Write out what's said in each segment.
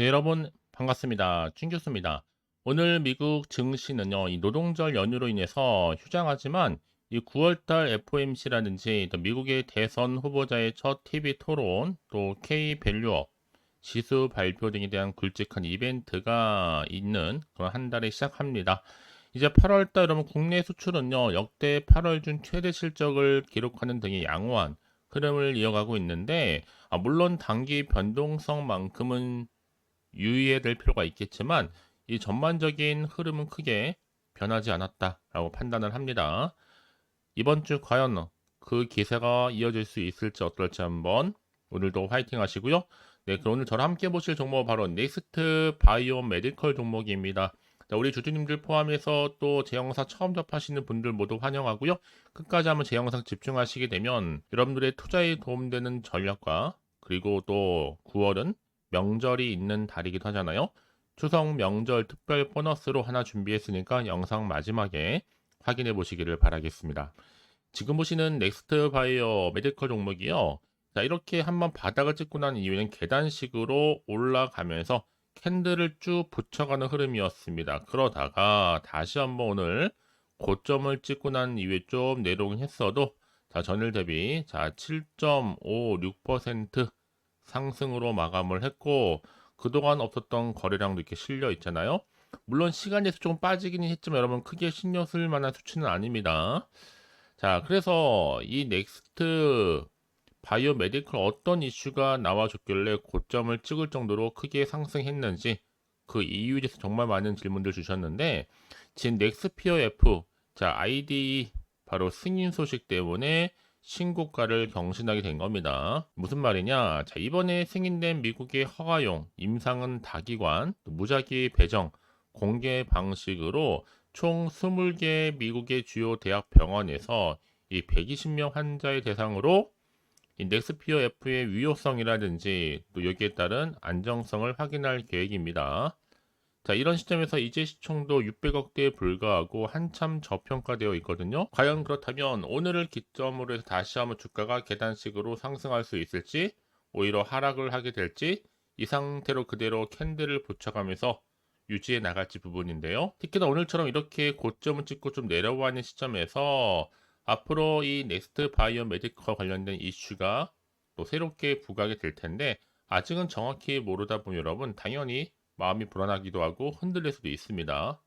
네, 여러분 반갑습니다. 준 교수입니다. 오늘 미국 증시는요, 이 노동절 연휴로 인해서 휴장하지만 이 9월달 FOMC라든지 또 미국의 대선 후보자의 첫 TV 토론, 또 K 밸류업 지수 발표 등에 대한 굵직한 이벤트가 있는 그런 한 달에 시작합니다. 이제 8월달 여러분 국내 수출은요, 역대 8월 중 최대 실적을 기록하는 등의 양호한 흐름을 이어가고 있는데, 아, 물론 단기 변동성만큼은 유의해야 될 필요가 있겠지만 이 전반적인 흐름은 크게 변하지 않았다라고 판단을 합니다. 이번 주 과연 그 기세가 이어질 수 있을지 어떨지 한번 오늘도 화이팅 하시고요. 네, 그럼 오늘 저랑 함께 보실 종목은 바로 넥스트 바이오 메디컬 종목입니다. 자, 우리 주주님들 포함해서 또 제 영상 처음 접하시는 분들 모두 환영하고요. 끝까지 한번 제 영상 집중하시게 되면 여러분들의 투자에 도움되는 전략과 그리고 또 9월은 명절이 있는 달이기도 하잖아요. 추석 명절 특별 보너스로 하나 준비했으니까 영상 마지막에 확인해 보시기를 바라겠습니다. 지금 보시는 넥스트 바이오 메디컬 종목이요. 자, 이렇게 한번 바닥을 찍고 난 이후에는 계단식으로 올라가면서 캔들을 쭉 붙여가는 흐름이었습니다. 그러다가 다시 한번 오늘 고점을 찍고 난 이후에 좀 내려오긴 했어도 자, 전일 대비 자, 7.56% 상승으로 마감을 했고 그동안 없었던 거래량도 이렇게 실려 있잖아요. 물론 시간에서 조금 빠지기는 했지만 여러분 크게 신경 쓸 만한 수치는 아닙니다. 자, 그래서 이 넥스트 바이오 메디컬 어떤 이슈가 나와줬길래 고점을 찍을 정도로 크게 상승했는지 그 이유에 대해서 정말 많은 질문들 주셨는데 지금 넥스피어 F 자 아이디 바로 승인 소식 때문에 신고가를 경신하게 된 겁니다. 무슨 말이냐? 자, 이번에 승인된 미국의 허가용 임상은 다기관 무작위 배정 공개 방식으로 총 20개 미국의 주요 대학 병원에서 이 120명 환자의 대상으로 이 넥스피어 F의 위효성이라든지 또 여기에 따른 안정성을 확인할 계획입니다. 자, 이런 시점에서 이제 시총도 600억대에 불과하고 한참 저평가되어 있거든요. 과연 그렇다면 오늘을 기점으로 해서 다시 한번 주가가 계단식으로 상승할 수 있을지, 오히려 하락을 하게 될지, 이 상태로 그대로 캔들을 붙여가면서 유지해 나갈지 부분인데요. 특히나 오늘처럼 이렇게 고점을 찍고 좀 내려와 있는 시점에서 앞으로 이 넥스트 바이오 메디컬 관련된 이슈가 또 새롭게 부각이 될 텐데 아직은 정확히 모르다 보면 여러분 당연히 마음이 불안하기도 하고 흔들릴 수도 있습니다.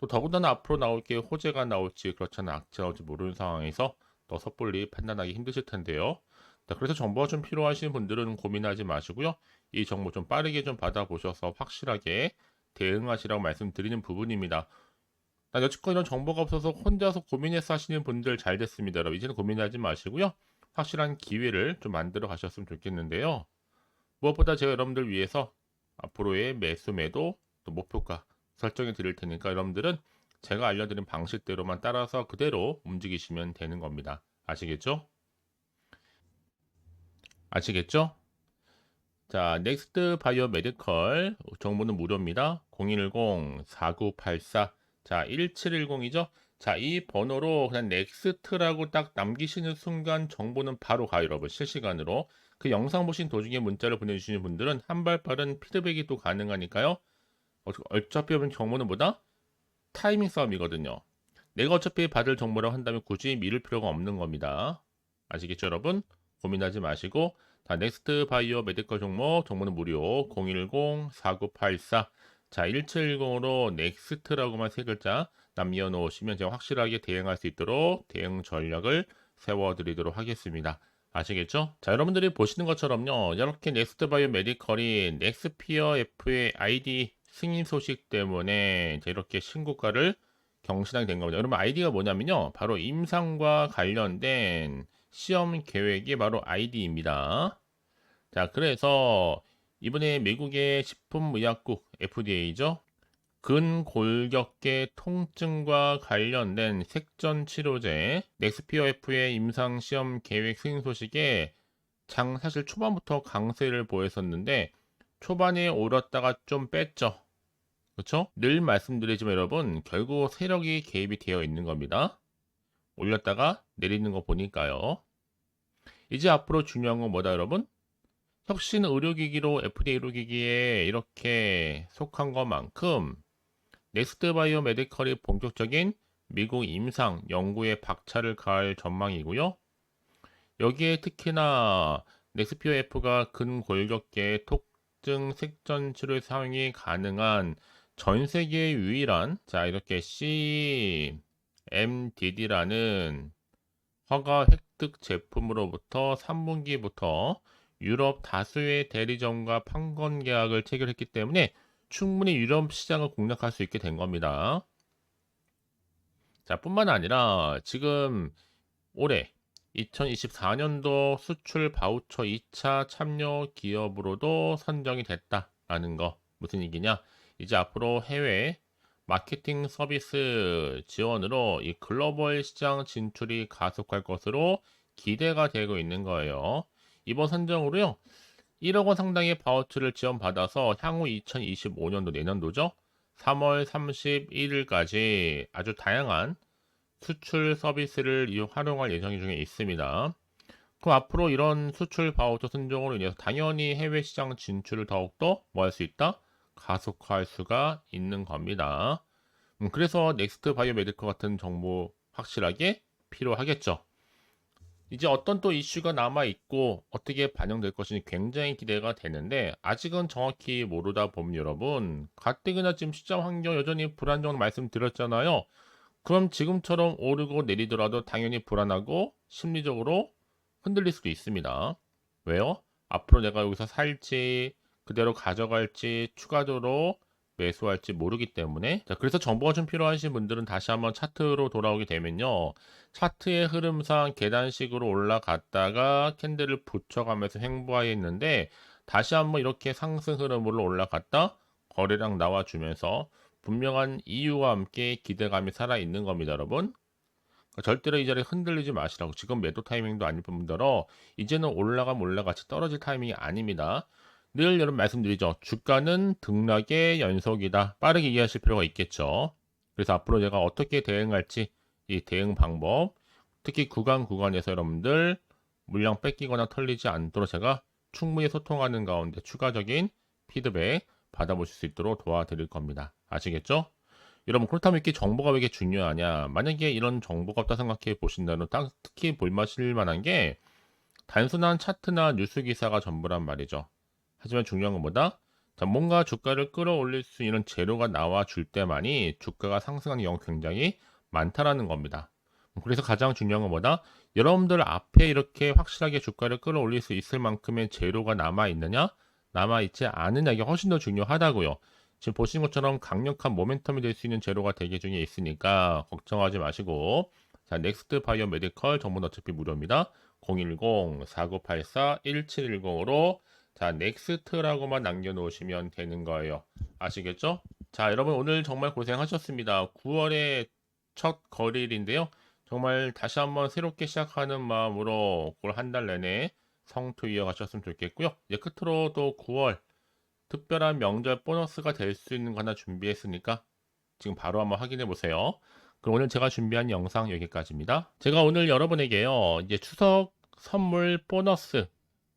또 더군다나 앞으로 나올 게 호재가 나올지 그렇지는 악재가 나올지 모르는 상황에서 더 섣불리 판단하기 힘드실 텐데요. 자, 그래서 정보가 좀 필요하신 분들은 고민하지 마시고요. 이 정보 좀 빠르게 좀 받아보셔서 확실하게 대응하시라고 말씀드리는 부분입니다. 나 여태껏 이런 정보가 없어서 혼자서 고민해서 하시는 분들 잘 됐습니다. 여러분 이제는 고민하지 마시고요. 확실한 기회를 좀 만들어 가셨으면 좋겠는데요. 무엇보다 제가 여러분들 위해서 앞으로의 매수 매도 또 목표가 설정해 드릴 테니까 여러분들은 제가 알려드린 방식대로만 따라서 그대로 움직이시면 되는 겁니다. 아시겠죠? 아시겠죠? 자, 넥스트 바이오 메디컬 정보는 무료입니다. 010-4984 자, 1710이죠? 자, 이 번호로 그냥 넥스트라고 딱 남기시는 순간 정보는 바로 가요, 여러분. 실시간으로. 그 영상 보신 도중에 문자를 보내주시는 분들은 한 발 빠른 피드백이 또 가능하니까요. 어차피 보면 정보는 뭐다? 타이밍 싸움이거든요. 내가 어차피 받을 정보라고 한다면 굳이 미룰 필요가 없는 겁니다. 아시겠죠, 여러분? 고민하지 마시고 자, 넥스트 바이오 메디컬 종목 정보는 무료 010-4984 자, 1710으로 넥스트라고만 세 글자 남겨 놓으시면 제가 확실하게 대응할 수 있도록 대응 전략을 세워 드리도록 하겠습니다. 아시겠죠? 자, 여러분들이 보시는 것처럼요. 이렇게 넥스트 바이오 메디컬이 넥스피어 F의 아이디 승인 소식 때문에 이렇게 신고가를 경신하게 된 겁니다. 여러분 아이디가 뭐냐면요. 바로 임상과 관련된 시험 계획이 바로 아이디입니다. 자, 그래서 이번에 미국의 식품의약국 FDA죠. 근골격계 통증과 관련된 색전 치료제 넥스피어 F의 임상 시험 계획 승인 소식에 장 사실 초반부터 강세를 보였었는데 초반에 오렸다가 좀 뺐죠. 그렇죠? 늘 말씀드리지만 여러분 결국 세력이 개입이 되어 있는 겁니다. 올렸다가 내리는 거 보니까요. 이제 앞으로 중요한 건 뭐다 여러분? 혁신 의료기기로 FDA 의료기기에 이렇게 속한 것만큼 넥스트 바이오 메디컬이 본격적인 미국 임상 연구에 박차를 가할 전망이고요. 여기에 특히나 넥스피오 F가 근골격계 톡증 색전 치료 사용이 가능한 전 세계 유일한 자 이렇게 CMDD라는 허가 획득 제품으로부터 3분기부터 유럽 다수의 대리점과 판권 계약을 체결했기 때문에 충분히 유럽 시장을 공략할 수 있게 된 겁니다. 자, 뿐만 아니라 지금 올해 2024년도 수출 바우처 2차 참여 기업으로도 선정이 됐다라는 거. 무슨 얘기냐? 이제 앞으로 해외 마케팅 서비스 지원으로 이 글로벌 시장 진출이 가속할 것으로 기대가 되고 있는 거예요. 이번 선정으로요. 1억 원 상당의 바우처를 지원받아서 향후 2025년도 내년도죠. 3월 31일까지 아주 다양한 수출 서비스를 활용할 예정 중에 있습니다. 그럼 앞으로 이런 수출 바우처 선정으로 인해서 당연히 해외 시장 진출을 더욱더 뭐 할 수 있다? 가속화할 수가 있는 겁니다. 음, 그래서 넥스트 바이오 메디컬 같은 정보 확실하게 필요하겠죠. 이제 어떤 또 이슈가 남아 있고 어떻게 반영될 것인지 굉장히 기대가 되는데 아직은 정확히 모르다 보면 여러분 가뜩이나 지금 시장 환경 여전히 불안정 말씀드렸잖아요. 그럼 지금처럼 오르고 내리더라도 당연히 불안하고 심리적으로 흔들릴 수도 있습니다. 왜요? 앞으로 내가 여기서 살지 그대로 가져갈지 추가적으로 매수할지 모르기 때문에. 자 그래서 정보가 좀 필요하신 분들은 다시 한번 차트로 돌아오게 되면요. 차트의 흐름상 계단식으로 올라갔다가 캔들을 붙여가면서 횡보하였는데 다시 한번 이렇게 상승 흐름으로 올라갔다 거래량 나와주면서 분명한 이유와 함께 기대감이 살아있는 겁니다 여러분. 그러니까 절대로 이 자리에 흔들리지 마시라고. 지금 매도 타이밍도 아닐 뿐더러 이제는 올라가면 올라같이 떨어질 타이밍이 아닙니다 늘 여러분 말씀드리죠. 주가는 등락의 연속이다. 빠르게 이해하실 필요가 있겠죠. 그래서 앞으로 제가 어떻게 대응할지 이 대응 방법 특히 구간 구간에서 여러분들 물량 뺏기거나 털리지 않도록 제가 충분히 소통하는 가운데 추가적인 피드백 받아보실 수 있도록 도와드릴 겁니다. 아시겠죠? 여러분 그렇다면 이렇게 정보가 왜 이렇게 중요하냐? 만약에 이런 정보가 없다 생각해 보신다면 특히 볼맛일 만한 게 단순한 차트나 뉴스 기사가 전부란 말이죠. 하지만 중요한 건 뭐다? 자, 뭔가 주가를 끌어올릴 수 있는 재료가 나와 줄 때만이 주가가 상승하는 경우 굉장히 많다라는 겁니다. 그래서 가장 중요한 건 뭐다? 여러분들 앞에 이렇게 확실하게 주가를 끌어올릴 수 있을 만큼의 재료가 남아 있느냐? 남아 있지 않느냐가 훨씬 더 중요하다고요. 지금 보시는 것처럼 강력한 모멘텀이 될 수 있는 재료가 대기 중에 있으니까 걱정하지 마시고 자 넥스트 바이오 메디컬 정보는 어차피 무료입니다. 010-4984-1710으로 자, 넥스트라고만 남겨놓으시면 되는 거예요. 아시겠죠? 자, 여러분 오늘 정말 고생하셨습니다. 9월의 첫 거리일인데요. 정말 다시 한번 새롭게 시작하는 마음으로 올 한 달 내내 성투 이어가셨으면 좋겠고요. 이제 끝으로 또 9월 특별한 명절 보너스가 될 수 있는 거 하나 준비했으니까 지금 바로 한번 확인해 보세요. 그럼 오늘 제가 준비한 영상 여기까지입니다. 제가 오늘 여러분에게요. 이제 추석 선물 보너스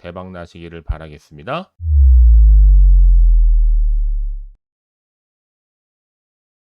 대박 나시기를 바라겠습니다.